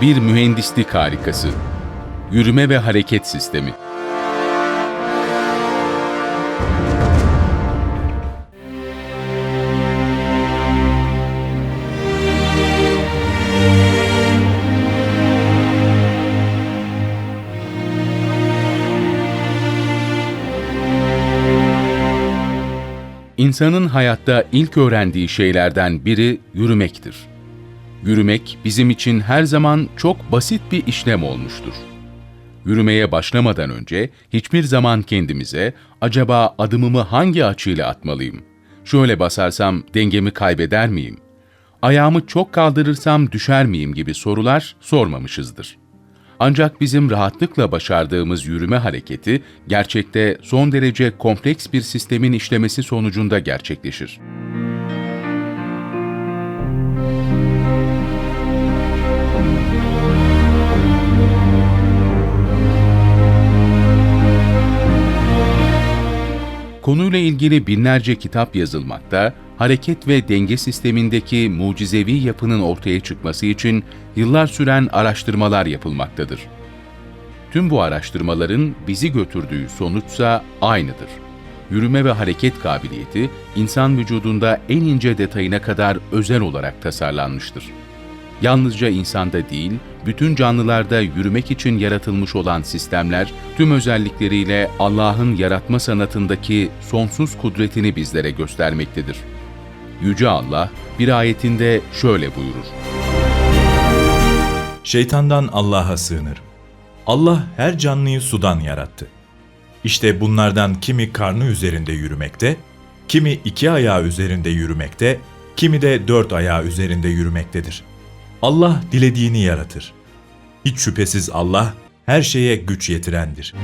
bir mühendislik harikası. Yürüme ve hareket sistemi. İnsanın hayatta ilk öğrendiği şeylerden biri yürümektir. Yürümek bizim için her zaman çok basit bir işlem olmuştur. Yürümeye başlamadan önce hiçbir zaman kendimize acaba adımımı hangi açıyla atmalıyım? Şöyle basarsam dengemi kaybeder miyim? Ayağımı çok kaldırırsam düşer miyim gibi sorular sormamışızdır. Ancak bizim rahatlıkla başardığımız yürüme hareketi gerçekte son derece kompleks bir sistemin işlemesi sonucunda gerçekleşir. Konuyla ilgili binlerce kitap yazılmakta, hareket ve denge sistemindeki mucizevi yapının ortaya çıkması için yıllar süren araştırmalar yapılmaktadır. Tüm bu araştırmaların bizi götürdüğü sonuçsa aynıdır. Yürüme ve hareket kabiliyeti insan vücudunda en ince detayına kadar özel olarak tasarlanmıştır. Yalnızca insanda değil, bütün canlılarda yürümek için yaratılmış olan sistemler tüm özellikleriyle Allah'ın yaratma sanatındaki sonsuz kudretini bizlere göstermektedir. Yüce Allah bir ayetinde şöyle buyurur. Şeytandan Allah'a sığınırım. Allah her canlıyı sudan yarattı. İşte bunlardan kimi karnı üzerinde yürümekte, kimi iki ayağı üzerinde yürümekte, kimi de dört ayağı üzerinde yürümektedir. Allah dilediğini yaratır. Hiç şüphesiz Allah her şeye güç yetirendir.